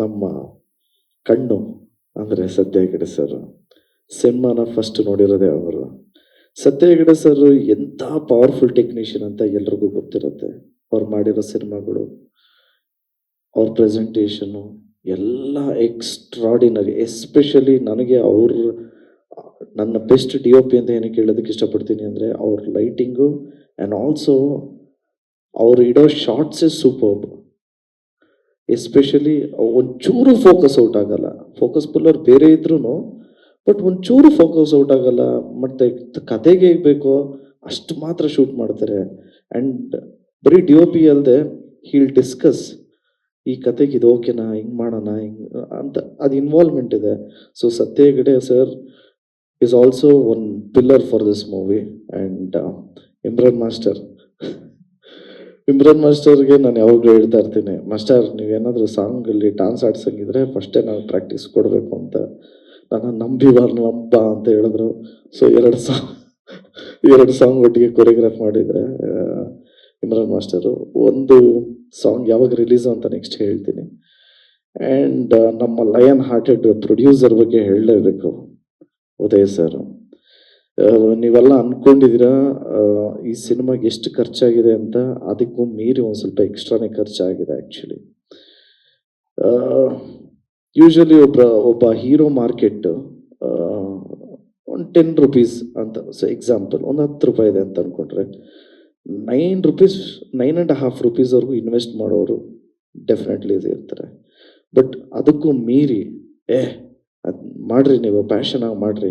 ನಮ್ಮ ಕಣ್ಣು, ಅಂದರೆ ಸತ್ಯ ಹೆಗಡೆ ಸರ್ ಸಿನಿಮಾನ ಫಸ್ಟ್ ನೋಡಿರೋದೆ ಅವರು. ಸತ್ಯ ಹೆಗಡೆ ಸರ್ ಎಂಥ ಪವರ್ಫುಲ್ ಟೆಕ್ನಿಷಿಯನ್ ಅಂತ ಎಲ್ರಿಗೂ ಗೊತ್ತಿರುತ್ತೆ. ಅವ್ರು ಮಾಡಿರೋ ಸಿನಿಮಾಗಳು, ಅವ್ರ ಪ್ರೆಸೆಂಟೇಷನು ಎಲ್ಲ ಎಕ್ಸ್ಟ್ರಾಡಿನರಿ ಎಸ್ಪೆಷಲಿ ನನಗೆ ಅವ್ರ, ನನ್ನ ಬೆಸ್ಟ್ ಡಿ ಒ ಪಿ ಅಂತ ಏನಕ್ಕೆ ಹೇಳೋದಕ್ಕೆ ಇಷ್ಟಪಡ್ತೀನಿ ಅಂದರೆ ಅವ್ರ ಲೈಟಿಂಗು ಆ್ಯಂಡ್ ಆಲ್ಸೋ ಅವ್ರು ಇಡೋ ಶಾರ್ಟ್ಸೇ ಸೂಪರ್ಬ್ ಎಸ್ಪೆಷಲಿ ಒಂಚೂರು ಫೋಕಸ್ ಔಟ್ ಆಗಲ್ಲ. ಫೋಕಸ್ ಪುಲ್ಲರ್ ಬೇರೆ ಇದ್ರೂ ಬಟ್ ಒಂಚೂರು ಫೋಕಸ್ ಔಟ್ ಆಗಲ್ಲ. ಮತ್ತೆ ಕತೆಗೆ ಹೇಗೆ ಬೇಕೋ ಅಷ್ಟು ಮಾತ್ರ ಶೂಟ್ ಮಾಡ್ತಾರೆ. ಆ್ಯಂಡ್ ಬರೀ ಡಿ ಒ ಪಿ ಅಲ್ಲದೆ ಹೀಲ್ ಡಿಸ್ಕಸ್ ಈ ಕತೆಗೆ ಇದು ಓಕೆನಾ ಹಿಂಗೆ ಮಾಡೋಣ, ಹಿಂಗೆ, ಅಂತ ಅದು ಇನ್ವಾಲ್ವ್ಮೆಂಟ್ ಇದೆ. So Sathya Hegde sir is also one pillar for this movie and Imran master Imran ಮಾಸ್ಟರ್ಗೆ ನಾನು ಯಾವಾಗಲೂ ಹೇಳ್ತಾ ಇರ್ತೀನಿ, ಮಾಸ್ಟರ್, ನೀವೇನಾದರೂ ಸಾಂಗಲ್ಲಿ ಡಾನ್ಸ್ ಆಡ್ಸಂಗಿದ್ರೆ ಫಸ್ಟೇ ನಾನು ಪ್ರಾಕ್ಟೀಸ್ ಕೊಡಬೇಕು ಅಂತ. ನಾನು ನಂಬಿ ಬಾರ್ ನಂಬ ಅಂತ ಹೇಳಿದ್ರು. ಸೊ ಎರಡು ಸಾಂಗ್ ಎರಡು ಸಾಂಗ್ ಒಟ್ಟಿಗೆ ಕೊರಿಯೋಗ್ರಾಫ್ ಮಾಡಿದರೆ ಇಮ್ರಾನ್ ಮಾಸ್ಟರು ಒಂದು ಸಾಂಗ್ ಯಾವಾಗ ರಿಲೀಸ್ ಅಂತ ನೆಕ್ಸ್ಟ್ ಹೇಳ್ತೀನಿ. ಆ್ಯಂಡ್ ನಮ್ಮ ಲಯನ್ ಹಾರ್ಟೆಡ್ ಪ್ರೊಡ್ಯೂಸರ್ ಬಗ್ಗೆ ಹೇಳಲೇಬೇಕು, ಉದಯ್ ಸರ್ ನೀವೆಲ್ಲ ಅನ್ಕೊಂಡಿದ್ದೀರಾ ಈ ಸಿನಿಮಾಗೆ ಎಷ್ಟು ಖರ್ಚಾಗಿದೆ ಅಂತ? ಅದಕ್ಕೂ ಮೀರಿ ಒಂದು ಸ್ವಲ್ಪ ಎಕ್ಸ್ಟ್ರಾನೇ ಖರ್ಚಾಗಿದೆ ಆ್ಯಕ್ಚುಲಿ ಯೂಶಲಿ ಒಬ್ಬ ಒಬ್ಬ ಹೀರೋ ಮಾರ್ಕೆಟ್ ಒಂದು ಟೆನ್ ರುಪೀಸ್ ಅಂತ ಸೊ ಎಕ್ಸಾಂಪಲ್ ಒಂದು ಹತ್ತು ರೂಪಾಯಿ ಇದೆ ಅಂತ ಅಂದ್ಕೊಂಡ್ರೆ nine rupees nine and half ರುಪೀಸ್ವರೆಗೂ invest ಮಾಡೋರು ಡೆಫಿನೆಟ್ಲಿ ಇರ್ತಾರೆ. ಬಟ್ ಅದಕ್ಕೂ ಮೀರಿ, ಏ, ಅದು ಮಾಡ್ರಿ ನೀವು ಪ್ಯಾಷನಾಗಿ ಮಾಡ್ರಿ